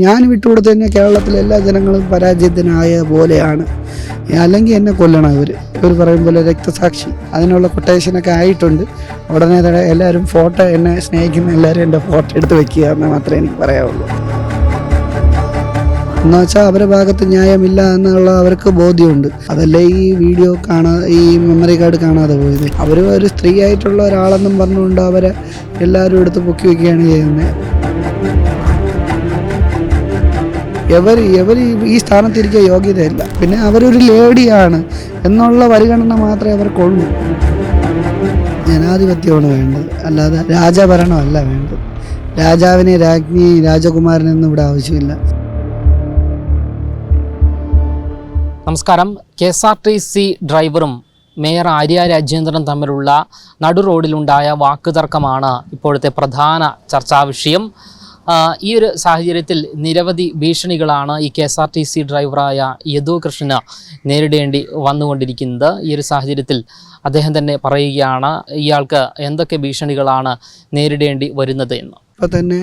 ഞാൻ വിട്ടുകൊടുത്ത് കഴിഞ്ഞാൽ കേരളത്തിലെ എല്ലാ ജനങ്ങളും പരാജയത്തിനായ പോലെയാണ്. അല്ലെങ്കിൽ എന്നെ കൊല്ലണം ഇവർ ഇവർ പറയും പോലെ രക്തസാക്ഷി. അതിനുള്ള കൊട്ടേഷനൊക്കെ ആയിട്ടുണ്ട്. ഉടനെ തന്നെ എല്ലാവരും ഫോട്ടോ എന്നെ സ്നേഹിക്കുന്ന എല്ലാവരും എന്റെ ഫോട്ടോ എടുത്ത് വെക്കുക എന്ന് മാത്രമേ എനിക്ക് പറയാവുള്ളൂ. എന്ന് വെച്ചാൽ അവരുടെ ഭാഗത്ത് ന്യായമില്ല എന്നുള്ള അവർക്ക് ബോധ്യമുണ്ട്. അതല്ലേ ഈ വീഡിയോ കാണാ ഈ മെമ്മറി കാർഡ് കാണാതെ പോയത്? അവർ ഒരു സ്ത്രീ ആയിട്ടുള്ള ഒരാളെന്നും പറഞ്ഞുകൊണ്ട് അവരെ എല്ലാവരും എടുത്ത് പൊക്കി വയ്ക്കുകയാണ് ചെയ്യുന്നത്. എവർ എവർ ഈ സ്ഥാനത്തിരിക്കാൻ യോഗ്യതയില്ല. പിന്നെ അവരൊരു ലേഡിയാണ് എന്നുള്ള പരിഗണന മാത്രമേ അവർക്കുള്ളൂ. ജനാധിപത്യമാണ് വേണ്ടത്. അല്ലാതെ രാജഭരണമല്ല വേണ്ടത്. രാജാവിനെ രാജ്ഞി രാജകുമാരനൊന്നും ഇവിടെ ആവശ്യമില്ല. നമസ്കാരം. K S R T C ഡ്രൈവറും മേയർ ആര്യ രാജേന്ദ്രൻ തമ്മിലുള്ള നടു റോഡിലുണ്ടായ വാക്കുതർക്കമാണ് ഇപ്പോഴത്തെ പ്രധാന ചർച്ചാ വിഷയം. ആ, ഈ ഒരു സാഹചര്യത്തിൽ നിരവധി ഭീഷണികളാണ് ഈ K S R T C ഡ്രൈവറായ യദു കൃഷ്ണന് നേരിടേണ്ടി വന്നുകൊണ്ടിരിക്കുന്നത്. ഈ ഒരു സാഹചര്യത്തിൽ അദ്ദേഹം തന്നെ പറയുകയാണ് ഇയാൾക്ക് എന്തൊക്കെ ഭീഷണികളാണ് നേരിടേണ്ടി വരുന്നത് എന്ന്? ഇപ്പം തന്നെ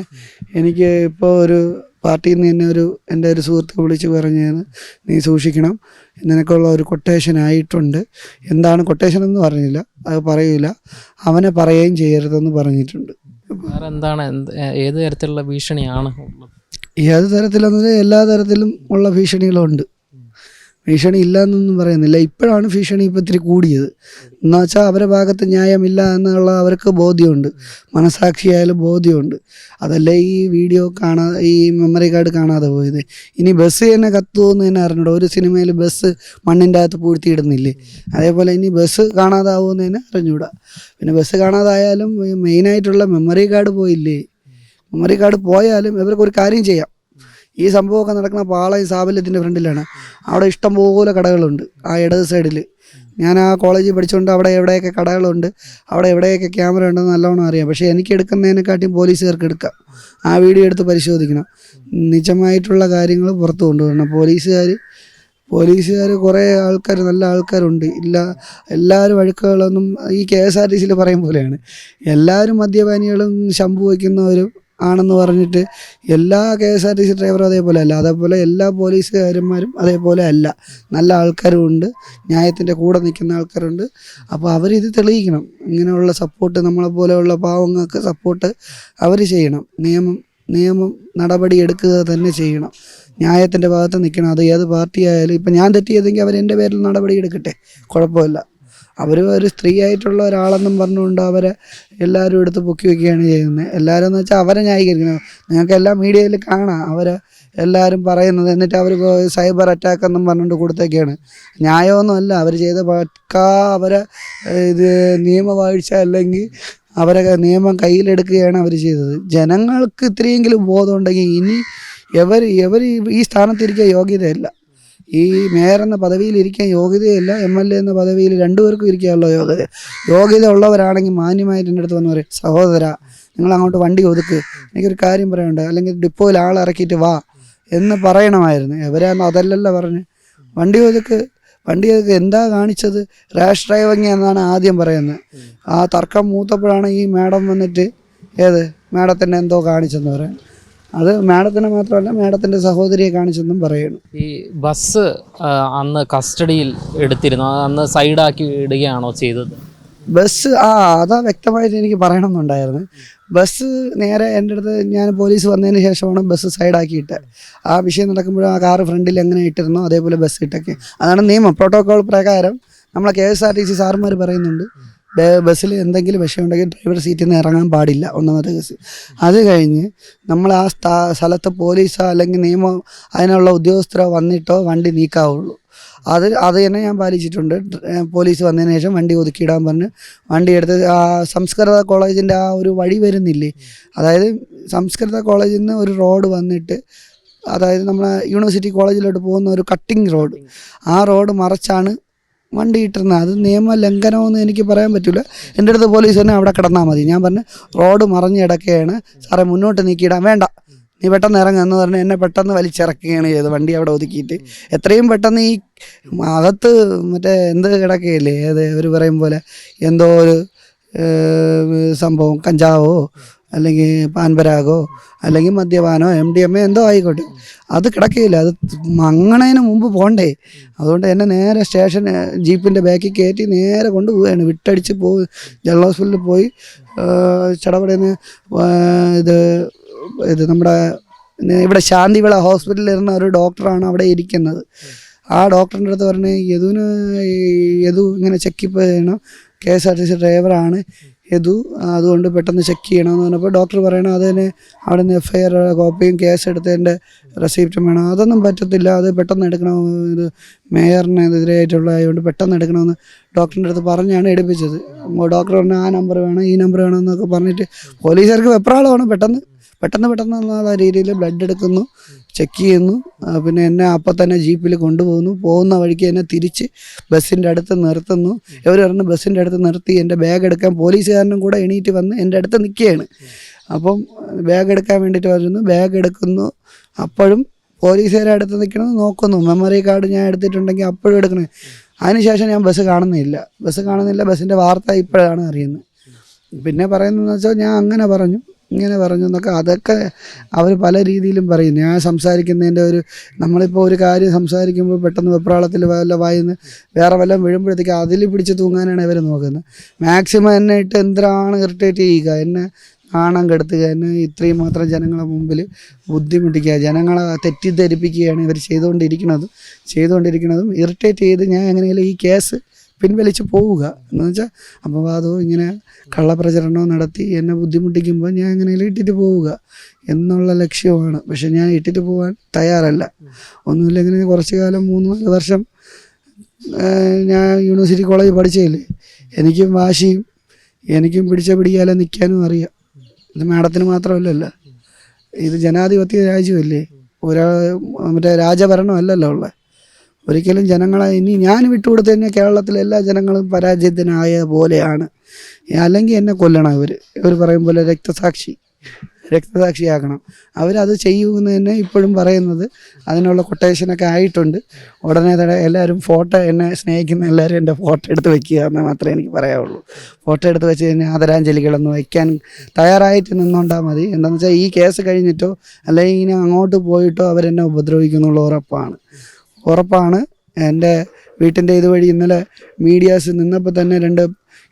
എനിക്ക് ഇപ്പോൾ ഒരു പാർട്ടിയിൽ നിന്ന് തന്നെ ഒരു എന്റെ ഒരു സുഹൃത്ത് വിളിച്ച് പറഞ്ഞാണ് നീ സൂക്ഷിക്കണം നിനക്കുള്ള ഒരു കൊട്ടേഷൻ ആയിട്ടുണ്ട്. എന്താണ് കൊട്ടേഷൻ എന്ന് പറഞ്ഞില്ല അത് പറയില്ല അവനെ പറയുകയും ചെയ്യരുതെന്ന് പറഞ്ഞിട്ടുണ്ട്. എന്താണ് എന്ത് ഏത് തരത്തിലുള്ള ഭീഷണിയാണ് ഏത് തരത്തിലെന്നത് എല്ലാ തരത്തിലും ഉള്ള ഭീഷണികളും ഉണ്ട് ഭീഷണി ഇല്ല എന്നൊന്നും പറയുന്നില്ല. ഇപ്പോഴാണ് ഭീഷണി ഇപ്പം ഇത്തിരി കൂടിയത്. എന്ന് വെച്ചാൽ അവരുടെ ഭാഗത്ത് ന്യായമില്ല എന്നുള്ള അവർക്ക് ബോധ്യമുണ്ട്. മനസാക്ഷിയായാലും ബോധ്യമുണ്ട്. അതല്ലേ ഈ വീഡിയോ കാണാ ഈ മെമ്മറി കാർഡ് കാണാതെ പോയത്? ഇനി ബസ് തന്നെ കത്തുമെന്ന് തന്നെ അറിഞ്ഞിട്ട് ഒരു സിനിമയിൽ ബസ് മണ്ണിന്റെ അകത്ത് പൂഴ്ത്തിയിടുന്നില്ലേ? അതേപോലെ ഇനി ബസ് കാണാതാവുമെന്ന് തന്നെ അറിഞ്ഞൂടാ. പിന്നെ ബസ് കാണാതായാലും മെയിനായിട്ടുള്ള മെമ്മറി കാർഡ് പോയില്ലേ? മെമ്മറി കാർഡ് പോയാലും ഇവർക്ക് ഒരു കാര്യം ചെയ്യാം. ഈ സംഭവമൊക്കെ നടക്കുന്ന പാളയം സാബല്യത്തിന്റെ ഫ്രണ്ടിലാണ്. അവിടെ ഇഷ്ടംപോലെ കടകളുണ്ട് ആ ഇടത് സൈഡിൽ ഞാൻ ആ കോളേജിൽ പഠിച്ചുകൊണ്ട് അവിടെ എവിടെയൊക്കെ കടകളുണ്ട് അവിടെ എവിടെയൊക്കെ ക്യാമറ ഉണ്ടെന്ന് നല്ലോണം അറിയാം. പക്ഷേ എനിക്ക് എടുക്കുന്നതിനെക്കാട്ടിയും പോലീസുകാർക്ക് എടുക്കാം. ആ വീഡിയോ എടുത്ത് പരിശോധിക്കണം. നിജമായിട്ടുള്ള കാര്യങ്ങൾ പുറത്തു കൊണ്ടുവരണം. പോലീസുകാർ പോലീസുകാർ കുറേ ആൾക്കാർ നല്ല ആൾക്കാരുണ്ട്. ഇല്ല എല്ലാവരും അഴുക്കുകളൊന്നും ഈ കെ എസ് ആർ ടി സിയിൽ പറയും പോലെയാണ്. എല്ലാവരും മദ്യപാനികളും ശമ്പു വയ്ക്കുന്നവരും ആണെന്ന് പറഞ്ഞിട്ട് എല്ലാ K S R T C ഡ്രൈവറും അതേപോലെ അല്ല. അതേപോലെ എല്ലാ പോലീസുകാരന്മാരും അതേപോലെ അല്ല. നല്ല ആൾക്കാരും ഉണ്ട്. ന്യായത്തിന്റെ കൂടെ നിൽക്കുന്ന ആൾക്കാരുണ്ട്. അപ്പോൾ അവരിത് തെളിയിക്കണം. ഇങ്ങനെയുള്ള സപ്പോർട്ട് നമ്മളെ പോലെയുള്ള പാവങ്ങൾക്ക് സപ്പോർട്ട് അവർ ചെയ്യണം. നിയമം നിയമം നടപടി എടുക്കുക തന്നെ ചെയ്യണം. ന്യായത്തിന്റെ ഭാഗത്ത് നിൽക്കണം. അത് ഏത് പാർട്ടി ആയാലും ഇപ്പം ഞാൻ തെറ്റിയതെങ്കിൽ അവർ എന്റെ പേരിൽ നടപടി എടുക്കട്ടെ. കുഴപ്പമില്ല. അവർ ഒരു സ്ത്രീ ആയിട്ടുള്ള ഒരാളെന്നും പറഞ്ഞുകൊണ്ട് അവരെ എല്ലാവരും എടുത്ത് പൊക്കി വയ്ക്കുകയാണ് ചെയ്യുന്നത്. എല്ലാവരും എന്ന് വെച്ചാൽ അവരെ ന്യായീകരിക്കണം. നിങ്ങൾക്ക് എല്ലാ മീഡിയയിൽ കാണാം. അവരെ എല്ലാവരും പറയുന്നത് എന്നിട്ട് അവർ സൈബർ അറ്റാക്ക് എന്നും പറഞ്ഞുകൊണ്ട് കൊടുത്തേക്കാണ്. ന്യായമൊന്നുമല്ല അവർ ചെയ്ത പക്കാ അവരെ ഇത് നിയമവാഴ്ച അല്ലെങ്കിൽ അവരെ നിയമം കയ്യിലെടുക്കുകയാണ് അവർ ചെയ്തത്. ജനങ്ങൾക്ക് ഇത്രയെങ്കിലും ബോധമുണ്ടെങ്കിൽ ഇനി എവർ എവർ ഈ സ്ഥാനത്തിരിക്കാൻ യോഗ്യതയല്ല. ഈ മേയർ എന്ന പദവിയിൽ ഇരിക്കാൻ യോഗ്യതയില്ല എം എൽ എ എന്ന പദവിയിൽ രണ്ടുപേർക്കും ഇരിക്കാനുള്ള യോഗ്യത യോഗ്യത ഉള്ളവരാണെങ്കിൽ മാന്യമായിട്ട് എന്റെ അടുത്ത് വന്ന് പറയും സഹോദര നിങ്ങൾ അങ്ങോട്ട് വണ്ടി ഒതുക്ക് എനിക്കൊരു കാര്യം പറയണ്ട? അല്ലെങ്കിൽ ഡിപ്പോയിൽ ആളിറക്കിയിട്ട് വാ എന്ന് പറയണമായിരുന്നു. എവരാന്ന് അതല്ലല്ലോ പറഞ്ഞ്. വണ്ടി ഒതുക്ക് വണ്ടി ഒതുക്ക് എന്താ കാണിച്ചത്? റാഷ് ഡ്രൈവിങ് എന്നാണ് ആദ്യം പറയുന്നത്. ആ തർക്കം മൂത്തപ്പോഴാണ് ഈ മാഡം വന്നിട്ട് ഏത്? മാഡത്തിന്റെ എന്തോ കാണിച്ചെന്ന് പറയാൻ അത് മാഡത്തിന് മാത്രമല്ല മാഡത്തിന്റെ സഹോദരിയെ കാണിച്ചെന്നും പറയുന്നു. ഈ ബസ് ആ, അന്ന് കസ്റ്റഡിയിൽ എടുത്തിരുന്നു. അത് അന്ന് സൈഡാക്കി ഇടുകയാണോ ചെയ്തത്? ബസ് ആ അതാ വ്യക്തമായിട്ട് എനിക്ക് പറയണമെന്നുണ്ടായിരുന്നു. ബസ് നേരെ എന്റെ അടുത്ത് ഞാൻ പോലീസ് വന്നതിന് ശേഷമാണ് ബസ് സൈഡാക്കിയിട്ട്. ആ വിഷയം നടക്കുമ്പോഴും ആ കാറ് ഫ്രണ്ടിൽ എങ്ങനെ ഇട്ടിരുന്നോ അതേപോലെ ബസ് ഇട്ടൊക്കെ. അതാണ് നിയമം പ്രോട്ടോകോൾ പ്രകാരം നമ്മളെ K S R T C സാറുമാർ പറയുന്നുണ്ട്. ബസ്സിൽ എന്തെങ്കിലും വിഷയമുണ്ടെങ്കിൽ ഡ്രൈവർ സീറ്റിൽ നിന്ന് ഇറങ്ങാൻ പാടില്ല. ഒന്നാമത്തെ കേസ്. അത് കഴിഞ്ഞ് നമ്മൾ ആ സ്ഥാ സ്ഥലത്ത് പോലീസോ അല്ലെങ്കിൽ നിയമം അതിനുള്ള ഉദ്യോഗസ്ഥരോ വന്നിട്ടോ വണ്ടി നീക്കാവുള്ളൂ. അത് അത് തന്നെ ഞാൻ പാലിച്ചിട്ടുണ്ട്. പോലീസ് വന്നതിന് ശേഷം വണ്ടി ഒതുക്കിയിടാൻ പറഞ്ഞ് വണ്ടി എടുത്ത് ആ സംസ്കൃത കോളേജിന്റെ ആ ഒരു വഴി വരുന്നില്ലേ? അതായത് സംസ്കൃത കോളേജിൽ നിന്ന് ഒരു റോഡ് വന്നിട്ട് അതായത് നമ്മളെ യൂണിവേഴ്സിറ്റി കോളേജിലോട്ട് പോകുന്ന ഒരു കട്ടിങ് റോഡ് ആ റോഡ് മറച്ചാണ് വണ്ടി ഇട്ടിരുന്ന അത് നിയമ ലംഘനമെന്ന് എനിക്ക് പറയാൻ പറ്റില്ല എന്റെ അടുത്ത് പോലീസ് തന്നെ അവിടെ കിടന്നാൽ മതി. ഞാൻ പറഞ്ഞു റോഡ് മറിഞ്ഞ് കിടക്കുകയാണ്. സാറേ മുന്നോട്ട് നീക്കിയിടാൻ വേണ്ട. നീ പെട്ടെന്ന് ഇറങ്ങുക എന്ന് പറഞ്ഞ് എന്നെ പെട്ടെന്ന് വലിച്ചിറക്കുകയാണ് ചെയ്തത് വണ്ടി അവിടെ ഒതുക്കിയിട്ട്. എത്രയും പെട്ടെന്ന് ഈ അകത്ത് മറ്റേ എന്ത് കിടക്കുകയില്ലേ അത് അവർ പറയും പോലെ എന്തോ ഒരു സംഭവം കഞ്ചാവോ? അല്ലെങ്കിൽ പാൻപരാഗോ അല്ലെങ്കിൽ മദ്യപാനോ എം ഡി എം എ എന്തോ ആയിക്കോട്ടെ. അത് കിടക്കുകയില്ല അത് മങ്ങണതിന് മുമ്പ് പോകണ്ടേ അതുകൊണ്ട് എന്നെ നേരെ സ്റ്റേഷൻ ജീപ്പിന്റെ ബാക്കിൽ കയറ്റി നേരെ കൊണ്ടുപോവുകയാണ് വിട്ടടിച്ച് പോയി ജനറൽ ഹോസ്പിറ്റലിൽ പോയി ചടപടന്ന് ഇത് ഇത് നമ്മുടെ ഇവിടെ ശാന്തിവിള ഹോസ്പിറ്റലിൽ ഇരുന്ന ഒരു ഡോക്ടറാണ് അവിടെ ഇരിക്കുന്നത്. ആ ഡോക്ടറിന്റെ അടുത്ത് പറഞ്ഞ് യദുവിന് യദു ഇങ്ങനെ ചെക്കിപ്പ് ചെയ്യണം. K S R T C ഡ്രൈവറാണ്. യദു അതുകൊണ്ട് പെട്ടെന്ന് ചെക്ക് ചെയ്യണമെന്ന് പറഞ്ഞപ്പോൾ ഡോക്ടർ പറയണം അതിന് അവിടെ നിന്ന് എഫ് ഐ ആർ കോപ്പിയും കേസ് എടുത്തതിന്റെ റെസിപ്റ്റും വേണം. അതൊന്നും പറ്റത്തില്ല. അത് പെട്ടെന്ന് എടുക്കണം. ഇത് മേയറിന് എതിരായിട്ടുള്ള ആയതുകൊണ്ട് പെട്ടെന്ന് എടുക്കണമെന്ന് ഡോക്ടറിന്റെ അടുത്ത് പറഞ്ഞാണ് എടുപ്പിച്ചത്. ഡോക്ടർ പറഞ്ഞു ആ നമ്പർ വേണം ഈ നമ്പർ വേണം എന്നൊക്കെ പറഞ്ഞിട്ട് പോലീസുകാർക്ക് വെപ്രാളമാണ് പെട്ടെന്ന്. പെട്ടെന്ന് പെട്ടെന്ന് എന്നുള്ള രീതിയിൽ ബ്ലഡ് എടുക്കുന്നു ചെക്ക് ചെയ്യുന്നു. പിന്നെ എന്നെ അപ്പം തന്നെ ജീപ്പിൽ കൊണ്ടുപോകുന്നു. പോകുന്ന വഴിക്ക് എന്നെ തിരിച്ച് ബസ്സിന്റെ അടുത്ത് നിർത്തുന്നു. ഇവർ പറഞ്ഞ് ബസ്സിന്റെ അടുത്ത് നിർത്തി എന്റെ ബാഗ് എടുക്കാൻ പോലീസുകാരനും കൂടെ എണീറ്റ് വന്ന് എന്റെ അടുത്ത് നിൽക്കുകയാണ്. അപ്പം ബാഗ് എടുക്കാൻ വേണ്ടിയിട്ട് വരുന്നു ബാഗ് എടുക്കുന്നു. അപ്പോഴും പോലീസുകാരെ അടുത്ത് നിൽക്കണമെന്ന് നോക്കുന്നു. മെമ്മറി കാർഡ് ഞാൻ എടുത്തിട്ടുണ്ടെങ്കിൽ അപ്പോഴും എടുക്കണേ. അതിനുശേഷം ഞാൻ ബസ് കാണുന്നില്ല. ബസ് കാണുന്നില്ല. ബസ്സിന്റെ വാർത്ത ഇപ്പോഴാണ് അറിയുന്നത്. പിന്നെ പറയുന്നതെന്ന് വെച്ചാൽ ഞാൻ അങ്ങനെ പറഞ്ഞു. ഇങ്ങനെ പറഞ്ഞു എന്നൊക്കെ അതൊക്കെ അവർ പല രീതിയിലും പറയും. ഞാൻ സംസാരിക്കുന്നതിന്റെ ഒരു നമ്മളിപ്പോൾ ഒരു കാര്യം സംസാരിക്കുമ്പോൾ പെട്ടെന്ന് വെപ്രാളത്തിൽ വല്ല വായിന്ന് വേറെ വല്ലതും വീഴുമ്പോഴത്തേക്ക് അതിൽ പിടിച്ച് തൂങ്ങാനാണ് ഇവർ നോക്കുന്നത്. മാക്സിമം എന്നെ ഇട്ട് എന്തിനാണ് ഇറിറ്റേറ്റ് ചെയ്യുക? എന്നെ നാണം കെടുത്തുക? എന്നെ ഇത്രയും മാത്രം ജനങ്ങളെ മുമ്പിൽ ബുദ്ധിമുട്ടിക്കുക? ജനങ്ങളെ തെറ്റിദ്ധരിപ്പിക്കുകയാണ് ഇവർ ചെയ്തുകൊണ്ടിരിക്കുന്നതും. ചെയ്തുകൊണ്ടിരിക്കുന്നതും ഇറിറ്റേറ്റ് ചെയ്ത് ഞാൻ എങ്ങനെയെങ്കിലും ഈ കേസ് പിൻവലിച്ച് പോവുക എന്ന് വെച്ചാൽ അപവാദവും ഇങ്ങനെ കള്ളപ്രചരണവും നടത്തി എന്നെ ബുദ്ധിമുട്ടിക്കുമ്പോൾ ഞാൻ എങ്ങനെയെങ്കിലും ഇട്ടിട്ട് പോവുക എന്നുള്ള ലക്ഷ്യമാണ് പക്ഷെ ഞാൻ ഇട്ടിട്ട് പോകാൻ തയ്യാറല്ല. ഒന്നുമില്ലെങ്കിൽ കുറച്ച് കാലം മൂന്ന് നാല് വർഷം ഞാൻ യൂണിവേഴ്സിറ്റി കോളേജ് പഠിച്ചതില്ലേ? എനിക്കും വാശിയും എനിക്കും പിടിച്ച പിടിക്കാതെ നിൽക്കാനും അറിയാം. ഇത് മാഡത്തിന് മാത്രമല്ലല്ല ഇത് ജനാധിപത്യ രാജ്യമല്ലേ? ഒരാ മറ്റേ രാജഭരണമല്ലല്ലോ ഉള്ളത് ഒരിക്കലും ജനങ്ങളെ ഇനി ഞാൻ വിട്ടുകൊടുത്ത് തന്നെ കേരളത്തിലെ എല്ലാ ജനങ്ങളും പരാജയത്തിനായ പോലെയാണ്. അല്ലെങ്കിൽ എന്നെ കൊല്ലണം ഇവർ ഇവർ പറയും പോലെ രക്തസാക്ഷി. രക്തസാക്ഷിയാക്കണം. അവരത് ചെയ്യുമെന്ന് തന്നെ ഇപ്പോഴും പറയുന്നത്. അതിനുള്ള കൊട്ടേഷനൊക്കെ ആയിട്ടുണ്ട്. ഉടനെ തന്നെ എല്ലാവരും ഫോട്ടോ എന്നെ സ്നേഹിക്കുന്ന എല്ലാവരും എന്റെ ഫോട്ടോ എടുത്ത് വെക്കുക എന്ന് മാത്രമേ എനിക്ക് പറയാവുള്ളൂ. ഫോട്ടോ എടുത്ത് വെച്ച് കഴിഞ്ഞാൽ ആദരാഞ്ജലികളൊന്നും വയ്ക്കാൻ തയ്യാറായിട്ട് നിന്നോണ്ടാൽ മതി. എന്താണെന്ന് വെച്ചാൽ ഈ കേസ് കഴിഞ്ഞിട്ടോ അല്ലെങ്കിൽ ഇങ്ങനെ അങ്ങോട്ട് പോയിട്ടോ അവരെന്നെ ഉപദ്രവിക്കുന്നുള്ള ഉറപ്പാണ്. ഉറപ്പാണ്. എന്റെ വീട്ടിന്റെ ഇതുവഴി ഇന്നലെ മീഡിയാസ് നിന്നപ്പോൾ തന്നെ രണ്ട്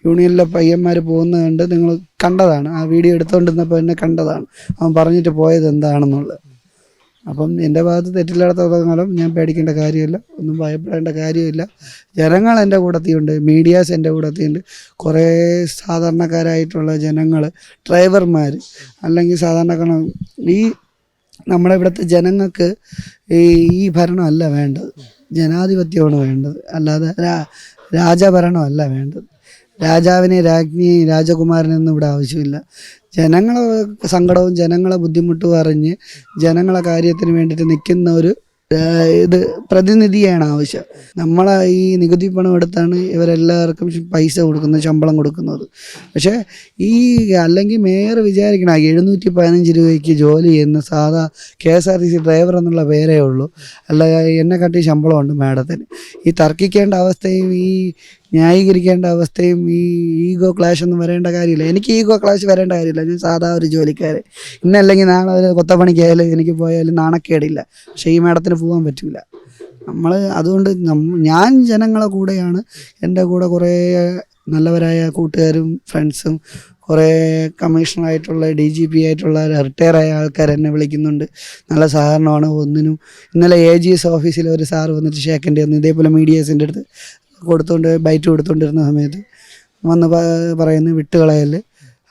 യൂണിയനിലെ പയ്യന്മാർ പോകുന്നത് കണ്ട് നിങ്ങൾ കണ്ടതാണ്. ആ വീഡിയോ എടുത്തുകൊണ്ടിരുന്നപ്പോൾ എന്നെ കണ്ടതാണ്. അവൻ പറഞ്ഞിട്ട് പോയത് എന്താണെന്നുള്ളത്. അപ്പം എന്റെ ഭാഗത്ത് തെറ്റില്ലാത്തതോളം ഞാൻ പേടിക്കേണ്ട കാര്യമില്ല. ഒന്നും ഭയപ്പെടേണ്ട കാര്യമില്ല. ജനങ്ങൾ എന്റെ കൂടത്തിയുണ്ട് മീഡിയാസ് എന്റെ കൂടത്തിയുണ്ട് കുറേ സാധാരണക്കാരായിട്ടുള്ള ജനങ്ങൾ ഡ്രൈവർമാർ അല്ലെങ്കിൽ സാധാരണക്കാർ ഈ നമ്മുടെ ഇവിടുത്തെ ജനങ്ങൾക്ക് ഈ ഭരണമല്ല വേണ്ടത്. ജനാധിപത്യമാണ് വേണ്ടത്. അല്ലാതെ രാജഭരണമല്ല വേണ്ടത്. രാജാവിനെ രാജ്ഞിയെ രാജകുമാരനൊന്നും ഇവിടെ ആവശ്യമില്ല. ജനങ്ങളെ സങ്കടവും ജനങ്ങളെ ബുദ്ധിമുട്ടും അറിഞ്ഞ് ജനങ്ങളെ കാര്യത്തിന് വേണ്ടിയിട്ട് നിൽക്കുന്ന ഒരു ഇത് പ്രതിനിധിയാണ് ആവശ്യം. നമ്മളെ ഈ നികുതി പണം എടുത്താണ് ഇവരെല്ലാവർക്കും പൈസ കൊടുക്കുന്നത് ശമ്പളം കൊടുക്കുന്നത്. പക്ഷേ ഈ അല്ലെങ്കിൽ മേയർ വിചാരിക്കണം എഴുന്നൂറ്റി പതിനഞ്ച് രൂപയ്ക്ക് ജോലി ചെയ്യുന്ന സാധാ K S R T C driver എന്നുള്ള പേരേ ഉള്ളൂ. അല്ല എന്നെ കാട്ടി ശമ്പളമുണ്ട് മാഡത്തിന്. ഈ തർക്കിക്കേണ്ട അവസ്ഥയും ഈ ന്യായീകരിക്കേണ്ട അവസ്ഥയും ഈ ഈഗോ ക്ലാഷ് ഒന്നും വരേണ്ട കാര്യമില്ല. എനിക്ക് ഈഗോ ക്ലാഷ് വരേണ്ട കാര്യമില്ല. ഞാൻ സാധാ ഒരു ജോലിക്കാരൻ. ഇന്നല്ലെങ്കിൽ നാളെ ഒരു കൊത്തപ്പണിക്കായാലും എനിക്ക് പോയാലും നാണക്കേടില്ല. പക്ഷേ ഈ മേഡത്തിന് പോകാൻ പറ്റില്ല നമ്മൾ അതുകൊണ്ട് ഞാൻ ജനങ്ങളെ കൂടെയാണ്. എന്റെ കൂടെ കുറേ നല്ലവരായ കൂട്ടുകാരും ഫ്രണ്ട്സും കുറേ കമ്മീഷണറായിട്ടുള്ള ഡി ജി പി ആയിട്ടുള്ള റിട്ടയർ ആയ ആൾക്കാർ എന്നെ വിളിക്കുന്നുണ്ട്. നല്ല സഹകരണമാണ് ഒന്നിനും. ഇന്നലെ എ ജി എസ് ഓഫീസിൽ ഒരു സാർ വന്നിട്ട് ഷേക്കന്റെ ഒന്ന് ഇതേപോലെ മീഡിയേഴ്സിന്റെ അടുത്ത് കൊടുത്തുകൊണ്ട് ബൈറ്റ് കൊടുത്തുകൊണ്ടിരുന്ന സമയത്ത് വന്ന് പറയുന്നു വിട്ടുകളയൽ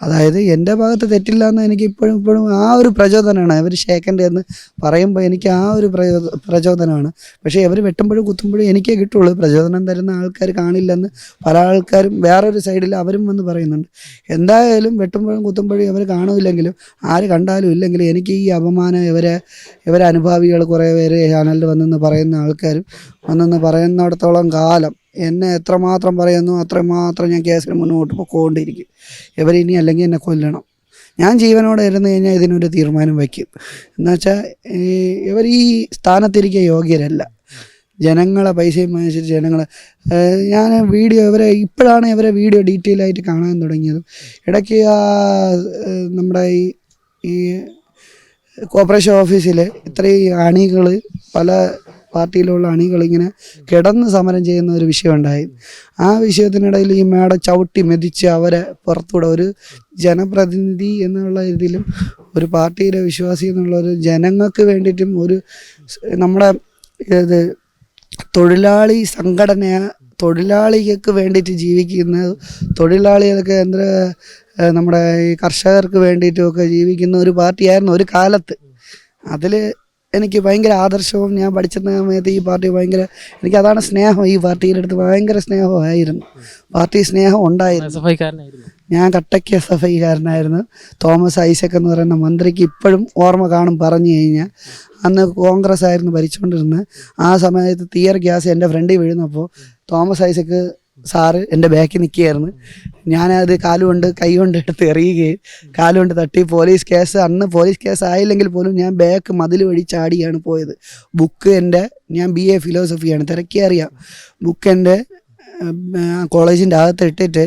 അതായത് എന്റെ ഭാഗത്ത് തെറ്റില്ല എന്ന് എനിക്ക് ഇപ്പോഴും ഇപ്പോഴും ആ ഒരു പ്രചോദനമാണ്. അവർ ഷേക്കന്റെ എന്ന് പറയുമ്പോൾ എനിക്ക് ആ ഒരു പ്രചോ പ്രചോദനമാണ്. പക്ഷേ അവർ വെട്ടുമ്പോഴും കുത്തുമ്പോഴും എനിക്കേ കിട്ടുള്ളൂ. പ്രചോദനം തരുന്ന ആൾക്കാർ കാണില്ലെന്ന് പല ആൾക്കാരും വേറൊരു സൈഡിൽ അവരും വന്ന് പറയുന്നുണ്ട്. എന്തായാലും വെട്ടുമ്പോഴും കുത്തുമ്പോഴും ഇവർ കാണുമില്ലെങ്കിലും ആര് കണ്ടാലും ഇല്ലെങ്കിലും എനിക്ക് ഈ അപമാനം ഇവരെ ഇവരെ അനുഭാവികൾ കുറേ പേര് ചാനലിൽ വന്നെന്ന് പറയുന്ന ആൾക്കാരും വന്നെന്ന് പറയുന്നിടത്തോളം കാലം എന്നെ എത്രമാത്രം പറയുന്നു അത്രമാത്രം ഞാൻ കേസിന് മുന്നോട്ട് പോയിക്കൊണ്ടിരിക്കും. ഇവരിനി അല്ലെങ്കിൽ എന്നെ കൊല്ലണം. ഞാൻ ജീവനോടെ ഇരുന്ന് കഴിഞ്ഞാൽ ഇതിനൊരു തീരുമാനം വയ്ക്കും. എന്നുവെച്ചാൽ ഇവർ ഈ സ്ഥാനത്തിരിക്കുക യോഗ്യരല്ല. ജനങ്ങളെ പൈസയും വാങ്ങിച്ചിട്ട് ജനങ്ങളെ ഞാൻ വീഡിയോ ഇവരെ ഇപ്പോഴാണ് ഇവരെ വീഡിയോ ഡീറ്റെയിൽ ആയിട്ട് കാണാൻ തുടങ്ങിയത്. ഇടയ്ക്ക് നമ്മുടെ ഈ ഈ കോർപ്പറേഷൻ ഓഫീസിൽ ഇത്രയും അണികൾ പല പാർട്ടിയിലുള്ള അണികൾ ഇങ്ങനെ കിടന്ന് സമരം ചെയ്യുന്ന ഒരു വിഷയം ഉണ്ടായി. ആ വിഷയത്തിനിടയിൽ ഈ മേടം ചവിട്ടി മെതിച്ച് അവരെ പുറത്തൂടെ ഒരു ജനപ്രതിനിധി എന്നുള്ള രീതിയിലും ഒരു പാർട്ടിയിലെ വിശ്വാസി എന്നുള്ള ഒരു ജനങ്ങൾക്ക് വേണ്ടിയിട്ടും ഒരു നമ്മുടെ ഇത് തൊഴിലാളി സംഘടന തൊഴിലാളികൾക്ക് വേണ്ടിയിട്ട് ജീവിക്കുന്ന തൊഴിലാളികൾക്ക് എന്താ നമ്മുടെ ഈ കർഷകർക്ക് വേണ്ടിയിട്ടുമൊക്കെ ജീവിക്കുന്ന ഒരു പാർട്ടിയായിരുന്നു ഒരു കാലത്ത്. അതിൽ എനിക്ക് ഭയങ്കര ആദർശവും ഞാൻ പഠിച്ചിരുന്ന സമയത്ത് ഈ പാർട്ടി ഭയങ്കര എനിക്ക് അതാണ് സ്നേഹം ഈ പാർട്ടിയുടെ അടുത്ത് ഭയങ്കര സ്നേഹമായിരുന്നു. പാർട്ടി സ്നേഹം ഉണ്ടായിരുന്നു. ഞാൻ കട്ടയ്ക്ക് എസ് എഫ് ഐക്കാരനായിരുന്നു തോമസ് ഐസക് എന്ന് പറയുന്ന മന്ത്രിക്ക് ഇപ്പോഴും ഓർമ്മ കാണും പറഞ്ഞു കഴിഞ്ഞാൽ. അന്ന് കോൺഗ്രസ് ആയിരുന്നു ഭരിച്ചുകൊണ്ടിരുന്നത്. ആ സമയത്ത് തീയർ ഗ്യാസ് എന്റെ ഫ്രണ്ടിൽ വീഴുന്നപ്പോൾ തോമസ് ഐസക് സാറ് എന്റെ ബാക്കിൽ നിൽക്കുകയായിരുന്നു. ഞാനത് കാലുകൊണ്ട് കൈ കൊണ്ട് എടുത്ത് എറിയുകയും കാലുകൊണ്ട് തട്ടി പോലീസ് കേസ് അന്ന് പോലീസ് കേസ് ആയില്ലെങ്കിൽ പോലും ഞാൻ ബാക്ക് മതിൽ വഴി ചാടിയാണ് പോയത്. ബുക്ക് എന്റെ ഞാൻ ബി എ ഫിലോസഫിയാണ് തിരക്കി അറിയാം. ബുക്ക് എന്റെ കോളേജിന്റെ അകത്ത് ഇട്ടിട്ട്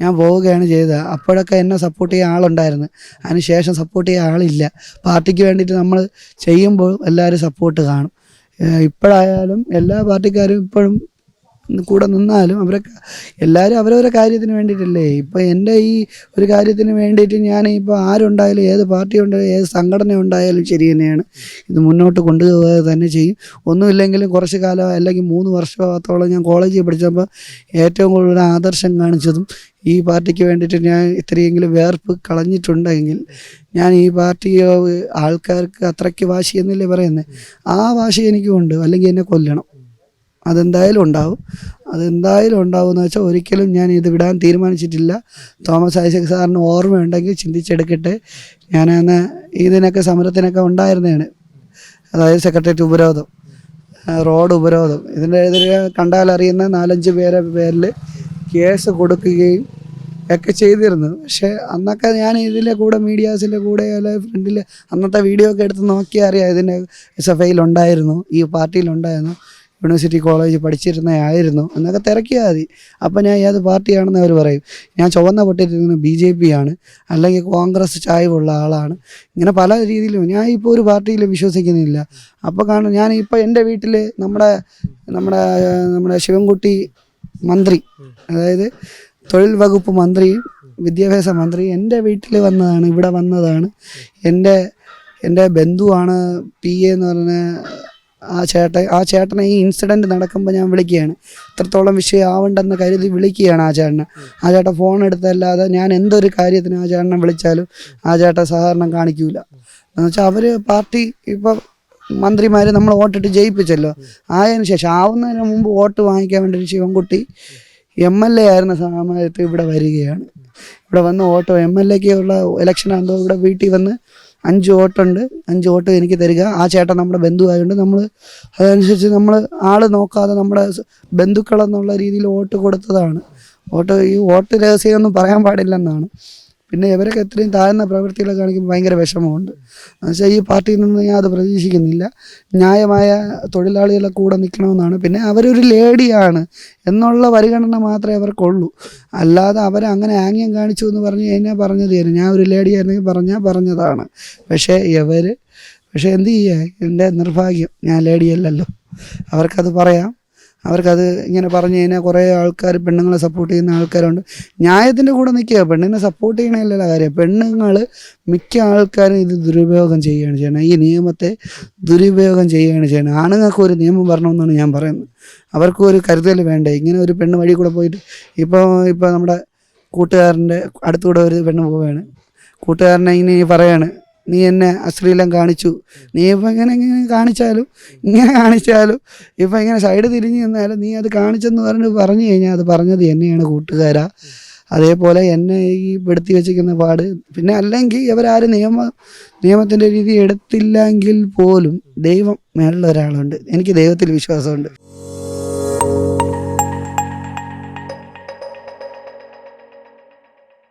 ഞാൻ പോവുകയാണ് ചെയ്തത്. അപ്പോഴൊക്കെ എന്നെ സപ്പോർട്ട് ചെയ്യാൻ ആളുണ്ടായിരുന്നു. അതിന് ശേഷം സപ്പോർട്ട് ചെയ്യാൻ ആളില്ല. പാർട്ടിക്ക് വേണ്ടിയിട്ട് നമ്മൾ ചെയ്യുമ്പോൾ എല്ലാവരും സപ്പോർട്ട് കാണും. ഇപ്പോഴായാലും എല്ലാ പാർട്ടിക്കാരും ഇപ്പോഴും കൂടെ നിന്നാലും അവരൊക്കെ എല്ലാവരും അവരവരെ കാര്യത്തിന് വേണ്ടിയിട്ടല്ലേ? ഇപ്പോൾ എന്റെ ഈ ഒരു കാര്യത്തിന് വേണ്ടിയിട്ട് ഞാൻ ഇപ്പോൾ ആരുണ്ടായാലും ഏത് പാർട്ടി ഉണ്ടായാലും ഏത് സംഘടന ഉണ്ടായാലും ശരി തന്നെയാണ്. ഇത് മുന്നോട്ട് കൊണ്ടുപോകുക തന്നെ ചെയ്യും. ഒന്നുമില്ലെങ്കിലും കുറച്ച് കാലം അല്ലെങ്കിൽ മൂന്ന് വർഷത്തോളം ഞാൻ കോളേജിൽ പഠിച്ചപ്പോൾ ഏറ്റവും കൂടുതൽ ആദർശം കാണിച്ചതും ഈ പാർട്ടിക്ക് വേണ്ടിയിട്ട് ഞാൻ ഇത്രയെങ്കിലും വേർപ്പ് കളഞ്ഞിട്ടുണ്ടെങ്കിൽ ഞാൻ ഈ പാർട്ടി ആൾക്കാർക്ക് അത്രയ്ക്ക് വാശി എന്നല്ലേ പറയുന്നത് ആ വാശി എനിക്കുമുണ്ട് അല്ലെങ്കിൽ എന്നെ കൊല്ലണം. അതെന്തായാലും ഉണ്ടാവും. അതെന്തായാലും ഉണ്ടാവും എന്ന് വെച്ചാൽ ഒരിക്കലും ഞാൻ ഇത് വിടാൻ തീരുമാനിച്ചിട്ടില്ല. തോമസ് ഐസക് സാറിന് ഓർമ്മയുണ്ടെങ്കിൽ ചിന്തിച്ചെടുക്കട്ടെ. ഞാൻ അന്ന് ഇതിനൊക്കെ സമരത്തിനൊക്കെ ഉണ്ടായിരുന്നതാണ്. അതായത് സെക്രട്ടേറിയറ്റ് ഉപരോധം റോഡ് ഉപരോധം. ഇതിന്റെ എതിരെ കണ്ടാലറിയുന്ന നാലഞ്ച് പേരെ പേരിൽ കേസ് കൊടുക്കുകയും ഒക്കെ ചെയ്തിരുന്നു. പക്ഷേ അന്നൊക്കെ ഞാൻ ഇതിന്റെ കൂടെ മീഡിയാസിന്റെ കൂടെ അല്ലെങ്കിൽ ഫ്രണ്ടിൽ അന്നത്തെ വീഡിയോ ഒക്കെ എടുത്ത് നോക്കിയാൽ അറിയാം ഇതിന്റെ എസ് എഫ് ഐയിലുണ്ടായിരുന്നു ഈ പാർട്ടിയിലുണ്ടായിരുന്നു യൂണിവേഴ്സിറ്റി കോളേജ് പഠിച്ചിരുന്നതായിരുന്നു എന്നൊക്കെ തിരക്കിയാൽ മതി. അപ്പം ഞാൻ ഏത് പാർട്ടിയാണെന്ന് അവർ പറയും. ഞാൻ ചുവന്ന പൊട്ടിരിക്കുന്നത് ബി ജെ പി ആണ് അല്ലെങ്കിൽ കോൺഗ്രസ് ചായവുള്ള ആളാണ്. ഇങ്ങനെ പല രീതിയിലും. ഞാൻ ഇപ്പോൾ ഒരു പാർട്ടിയിലും വിശ്വസിക്കുന്നില്ല. അപ്പോൾ കാണും ഞാൻ ഇപ്പോൾ എന്റെ വീട്ടിൽ നമ്മുടെ നമ്മുടെ നമ്മുടെ ശിവൻകുട്ടി മന്ത്രി അതായത് തൊഴിൽ വകുപ്പ് മന്ത്രിയും വിദ്യാഭ്യാസ മന്ത്രി എന്റെ വീട്ടിൽ വന്നതാണ് ഇവിടെ വന്നതാണ്. എന്റെ എന്റെ ബന്ധുവാണ് പി എ എന്ന് പറഞ്ഞ ആ ചേട്ടൻ ആ ചേട്ടനെ ഈ ഇൻസിഡന്റ് നടക്കുമ്പോൾ ഞാൻ വിളിക്കുകയാണ്. ഇത്രത്തോളം വിഷയമാവണ്ടെന്ന് കരുതി വിളിക്കുകയാണ് ആ ചേട്ടനെ. ആ ചേട്ടൻ ഫോൺ എടുത്തല്ലാതെ ഞാൻ എന്തൊരു കാര്യത്തിന് ആ ചേട്ടനെ വിളിച്ചാലും ആ ചേട്ടൻ സഹകരണം കാണിക്കൂല. എന്ന് വെച്ചാൽ അവർ പാർട്ടി ഇപ്പം മന്ത്രിമാർ നമ്മൾ വോട്ടിട്ട് ജയിപ്പിച്ചല്ലോ. ആയതിനു ശേഷം ആവുന്നതിന് മുമ്പ് വോട്ട് വാങ്ങിക്കാൻ വേണ്ടി ശിവൻകുട്ടി എം എൽ എ ആയിരുന്ന സമയത്ത് ഇവിടെ വരികയാണ്. ഇവിടെ വന്ന് വോട്ട് എം എൽ എക്ക് ഉള്ള ഇലക്ഷൻ ആകുമ്പോൾ ഇവിടെ വീട്ടിൽ വന്ന് അഞ്ച് വോട്ടുണ്ട് അഞ്ച് വോട്ട് എനിക്ക് തരിക. ആ ചേട്ടൻ നമ്മുടെ ബന്ധുവായതുകൊണ്ട് നമ്മൾ അതനുസരിച്ച് നമ്മൾ ആൾ നോക്കാതെ നമ്മുടെ ബന്ധുക്കളെന്നുള്ള രീതിയിൽ വോട്ട് കൊടുത്തതാണ്. വോട്ട് ഈ വോട്ട് രഹസ്യമൊന്നും പറയാൻ പാടില്ലെന്നാണ്. പിന്നെ ഇവരൊക്കെ ഇത്രയും താഴ്ന്ന പ്രവൃത്തികളൊക്കെ കാണിക്കുമ്പോൾ ഭയങ്കര വിഷമമുണ്ട്. എന്നുവെച്ചാൽ ഈ പാർട്ടിയിൽ നിന്ന് ഞാൻ അത് പ്രതീക്ഷിക്കുന്നില്ല. ന്യായമായ തൊഴിലാളികളെ കൂടെ നിൽക്കണമെന്നാണ്. പിന്നെ അവരൊരു ലേഡിയാണ് എന്നുള്ള പരിഗണന മാത്രമേ അവർക്കുള്ളൂ. അല്ലാതെ അവരെ അങ്ങനെ ആംഗ്യം കാണിച്ചു എന്ന് പറഞ്ഞു കഴിഞ്ഞാൽ പറഞ്ഞത് തരും. ഞാൻ ഒരു ലേഡി ആയിരുന്നെങ്കിൽ പറഞ്ഞാൽ പറഞ്ഞതാണ്. പക്ഷേ ഇവർ പക്ഷേ എന്ത് ചെയ്യുക എന്റെ നിർഭാഗ്യം ഞാൻ ലേഡിയല്ലല്ലോ അവർക്കത് പറയാം. അവർക്കത് ഇങ്ങനെ പറഞ്ഞു കഴിഞ്ഞാൽ കുറേ ആൾക്കാർ പെണ്ണുങ്ങളെ സപ്പോർട്ട് ചെയ്യുന്ന ആൾക്കാരുണ്ട്. ന്യായത്തിന്റെ കൂടെ നിൽക്കുക. പെണ്ണിനെ സപ്പോർട്ട് ചെയ്യണമല്ല കാര്യം. പെണ്ണുങ്ങൾ മിക്ക ആൾക്കാരും ഇത് ദുരുപയോഗം ചെയ്യുകയാണ് ചെയ്യണം ഈ നിയമത്തെ ദുരുപയോഗം ചെയ്യുകയാണ് ചെയ്യണം ആണുങ്ങൾക്ക് ഒരു നിയമം വരണമെന്നാണ് ഞാൻ പറയുന്നത്. അവർക്കും ഒരു കരുതൽ വേണ്ടേ? ഇങ്ങനെ ഒരു പെണ്ണ് വഴി കൂടെ പോയിട്ട് ഇപ്പോൾ ഇപ്പോൾ നമ്മുടെ കൂട്ടുകാരന്റെ അടുത്തുകൂടെ ഒരു പെണ്ണ് പോവുകയാണ്. കൂട്ടുകാരനെ ഇങ്ങനെ പറയാണ്. നീ എന്നെ അശ്ലീലം കാണിച്ചു. നീ ഇപ്പം ഇങ്ങനെ ഇങ്ങനെ കാണിച്ചാലും ഇങ്ങനെ കാണിച്ചാലും ഇപ്പം ഇങ്ങനെ സൈഡ് തിരിഞ്ഞ് നിന്നാലും നീ അത് കാണിച്ചെന്ന് പറഞ്ഞ് പറഞ്ഞു കഴിഞ്ഞാൽ അത് പറഞ്ഞത് എന്നെയാണ് കൂട്ടുകാരാ. അതേപോലെ എന്നെ ഈ പെടുത്തി വെച്ചിരിക്കുന്ന പാട്. പിന്നെ അല്ലെങ്കിൽ ഇവരാരും നിയമ നിയമത്തിന്റെ രീതി എടുത്തില്ലെങ്കിൽ പോലും ദൈവം മേളിൽ ഒരാളുണ്ട് എനിക്ക് ദൈവത്തിൽ വിശ്വാസമുണ്ട്.